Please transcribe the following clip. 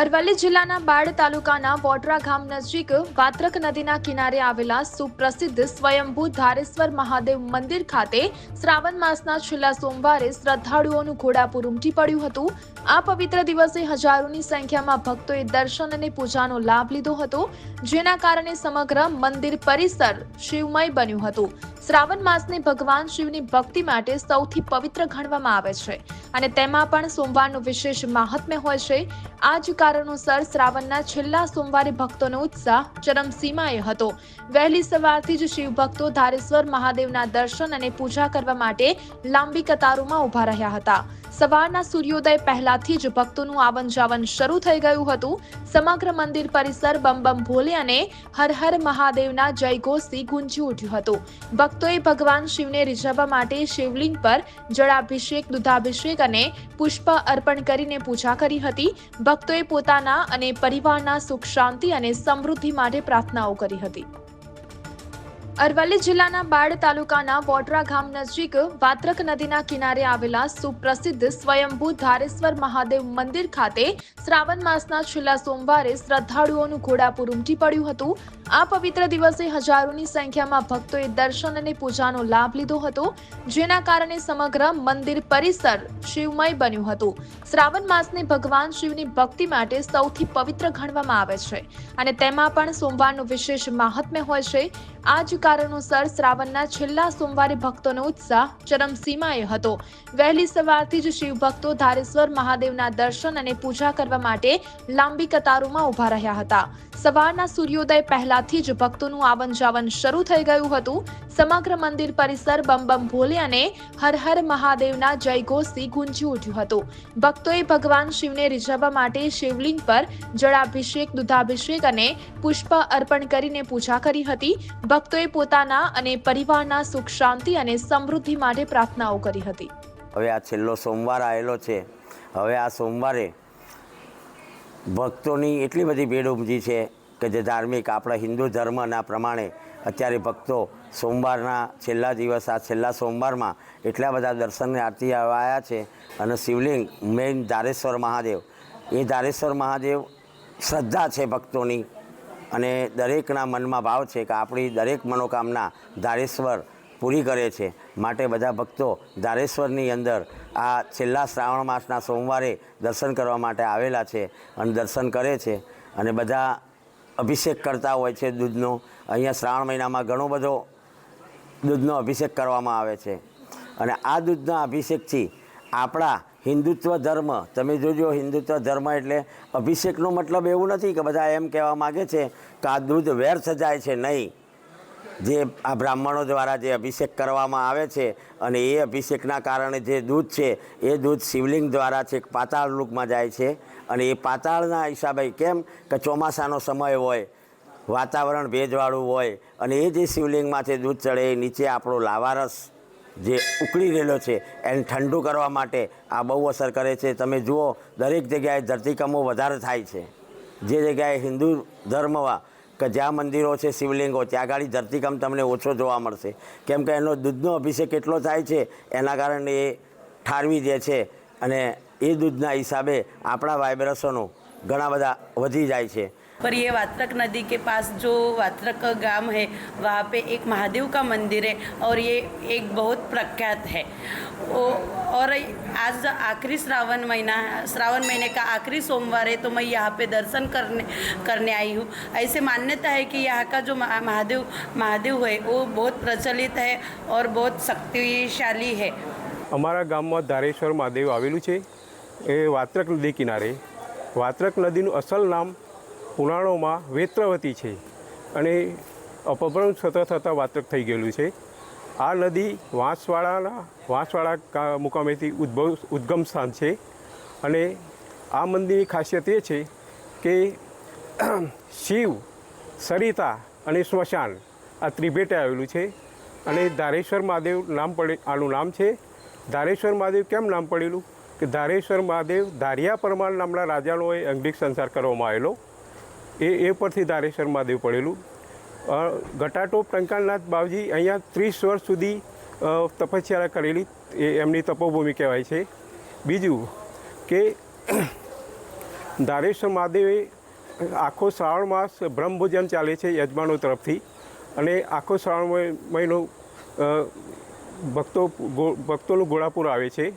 અરવલ્લી જિલ્લાના બાળ તાલુકાના વોડરા ગામ નજીક વાત્રક નદીના કિનારે આવેલા સુપ્રસિદ્ધ સ્વયંભૂ ધારેશ્વર મહાદેવ મંદિર ખાતે શ્રાવણ માસના છેલ્લા સોમવારે શ્રદ્ધાળુઓનું ઘોડાપુર ઉમટી પડ્યું હતું. આ પવિત્ર દિવસે હજારોની સંખ્યામાં ભક્તોએ દર્શન અને પૂજાનો લાભ લીધો હતો, જેના કારણે સમગ્ર મંદિર પરિસર શિવમય બન્યું હતું. શ્રાવણ માસને ભગવાન શિવની ભક્તિ માટે સૌથી પવિત્ર ગણવામાં આવે છે અને તેમાં પણ સોમવારનું વિશેષ મહાત્મ્ય હોય છે. આ જ કારણોસર શ્રાવણના છેલ્લા સોમવારે ભક્તોનો ઉત્સાહ ચરમસીમાએ હતો. વહેલી સવારથી જ શિવભક્તો ધારેશ્વર મહાદેવના દર્શન અને પૂજા કરવા માટે લાંબી કતારોમાં ઊભા રહ્યા હતા. સવારના સૂર્યોદય પહેલાથી જ ભક્તોનું આવન જાવન શરૂ થઈ ગયું હતું. સમગ્ર મંદિર પરિસર બમ બમ ભોલે અને હર હર મહાદેવના જયઘોષથી ગુંજી ઉઠ્યું હતું. ભક્તોએ ભગવાન શિવને રીઝવવા માટે શિવલિંગ પર જળાભિષેક, દુધાભિષેક અને પુષ્પ અર્પણ કરીને પૂજા કરી હતી. ભક્તોએ પોતાના અને પરિવારના સુખ, શાંતિ અને સમૃદ્ધિ માટે પ્રાર્થનાઓ કરી હતી. અરવલ્લી જિલ્લાના બાળ તાલુકાના વોટરા ગામ નજીક વાત્રક નદીના કિનારે આવેલા સુપ્રસિદ્ધ સ્વયંભૂ ધારેશ્વર મહાદેવ મંદિર ખાતે શ્રાવણ માસના છેલ્લા સોમવારે શ્રદ્ધાળુઓનું ઘોડાપુર ઉમટી પડ્યું હતું. આ પવિત્ર દિવસે હજારોની સંખ્યામાં ભક્તોએ દર્શન અને પૂજાનો લાભ લીધો હતો, જેના કારણે સમગ્ર મંદિર પરિસર શિવમય બન્યું હતું. શ્રાવણ માસને ભગવાન શિવની ભક્તિ માટે સૌથી પવિત્ર ગણવામાં આવે છે અને તેમાં પણ સોમવારનું વિશેષ મહાત્મ્ય હોય છે. આ જ કારણોસર શ્રાવણના છેલ્લા સોમવારે ભક્તોનો ઉત્સાહ ચરમસીમાએ હતો. વહેલી સવારથી જ શિવભક્તો ધારેશ્વર મહાદેવના દર્શન અને પૂજા કરવા માટે લાંબી કતારોમાં ઊભા રહ્યા હતા. સવારના સૂર્યોદય પહેલાથી જ ભક્તોનું આવન જાવન શરૂ થઈ ગયું હતું. સમગ્ર મંદિર પરિસર બમ બમ ભોલે અને હર હર મહાદેવના જયઘોષથી ગુંજી ઉઠ્યું હતું. ભક્તોએ ભગવાન શિવને રીઝવવા માટે શિવલિંગ પર જળાભિષેક, દુધાભિષેક અને પુષ્પ અર્પણ કરીને પૂજા કરી હતી. ભક્તોએ પોતાના અને પરિવારના સુખ, શાંતિ અને સમૃદ્ધિ માટે પ્રાર્થનાઓ કરી હતી. હવે આ છેલ્લો સોમવાર આવેલો છે. હવે આ સોમવારે ભક્તોની એટલી બધી ભીડ ઉમજી છે કે જે ધાર્મિક આપણા હિન્દુ ધર્મના પ્રમાણે અત્યારે ભક્તો સોમવારના છેલ્લા દિવસ, આ છેલ્લા સોમવારમાં એટલા બધા દર્શનને આરતી આવ્યા છે અને શિવલિંગ, મેઇન ધારેશ્વર મહાદેવ. એ ધારેશ્વર મહાદેવ શ્રદ્ધા છે ભક્તોની અને દરેકના મનમાં ભાવ છે કે આપણી દરેક મનોકામના ધારેશ્વર પૂરી કરે છે. માટે બધા ભક્તો ધારેશ્વરની અંદર આ છેલ્લા શ્રાવણ માસના સોમવારે દર્શન કરવા માટે આવેલા છે અને દર્શન કરે છે. અને બધા અભિષેક કરતા હોય છે દૂધનો. અહીંયા શ્રાવણ મહિનામાં ઘણો બધો દૂધનો અભિષેક કરવામાં આવે છે. અને આ દૂધના અભિષેકથી આપણા હિન્દુત્વ ધર્મ, તમે જોજો હિન્દુત્વ ધર્મ એટલે અભિષેકનો મતલબ એવું નથી કે બધા એમ કહેવા માગે છે કે આ દૂધ વ્યર્થ જાય છે નહીં. જે આ બ્રાહ્મણો દ્વારા જે અભિષેક કરવામાં આવે છે અને એ અભિષેકના કારણે જે દૂધ છે, એ દૂધ શિવલિંગ દ્વારા છે, પાતાળ લોકમાં જાય છે. અને એ પાતાળના હિસાબે કેમ કે ચોમાસાનો સમય હોય, વાતાવરણ ભેજવાળું હોય અને એ જે શિવલિંગમાંથી દૂધ ચડે એ નીચે આપણો લાવારસ જે ઉકળી રહેલો છે, એને ઠંડુ કરવા માટે આ બહુ અસર કરે છે. તમે જુઓ, દરેક જગ્યાએ ધરતીકંપો વધારે થાય છે. જે જગ્યાએ હિન્દુ ધર્મમાં કે જ્યાં મંદિરો છે, શિવલિંગો ત્યાં આગળ ધરતીકંપ તમને ઓછો જોવા મળશે. કેમ કે એનો દૂધનો અભિષેક એટલો થાય છે, એના કારણે એ ઠારવી દે છે અને એ દૂધના હિસાબે આપણા વાઇબ્રેશનો ઘણા બધા વધી જાય છે. पर ये वात्रक नदी के पास जो वात्रक गांव है वहाँ पे एक महादेव का मंदिर है और ये एक बहुत प्रख्यात है ओ, और आज आखिरी श्रावण महीना श्रावण महीने का आखिरी सोमवार है तो मैं यहाँ पे दर्शन करने करने आई हूँ ऐसे मान्यता है कि यहाँ का जो महा- महादेव महादेव है वो बहुत प्रचलित है और बहुत शक्तिशाली है અમારા ગામમાં ધારેશ્વર મહાદેવ આવેલું છે એ વાત્રક નદી કિનારે વાત્રક નદીનું અસલ નામ પુરાણોમાં વેત્રવતી છે અને અપભ્રંશ થતાં થતાં વાતક થઈ ગયેલું છે. આ નદી વાંસવાડાના, વાંસવાડા મુકામેથી ઉદ્ભવ, ઉદ્ગમ સ્થાન છે અને આ મંદિરની ખાસિયત એ છે કે શિવ, સરિતા અને સ્મશાન આ ત્રિભેટે આવેલું છે અને ધારેશ્વર મહાદેવ નામ પડે, આનું નામ છે. ધારેશ્વર મહાદેવ કેમ નામ પડેલું? કે ધારેશ્વર મહાદેવ ધારિયા પરમાર નામના રાજાનો એ અંગિક સંસાર કરવામાં આવેલો. એ એ પરથી ધારેશ્વર મહાદેવ પડેલું. ઘટાટોપ ટંકાલનાથ બાવજી અહીંયા ત્રીસ વર્ષ સુધી તપસ્યા કરેલી. એ, એમની તપોભૂમિ કહેવાય છે. બીજું કે ધારેશ્વર મહાદેવે આખો શ્રાવણ માસ બ્રહ્મભોજન ચાલે છે યજમાનો તરફથી. અને આખો શ્રાવણ મહિનો ભક્તો, ભક્તોનું ઘોડાપુર આવે છે.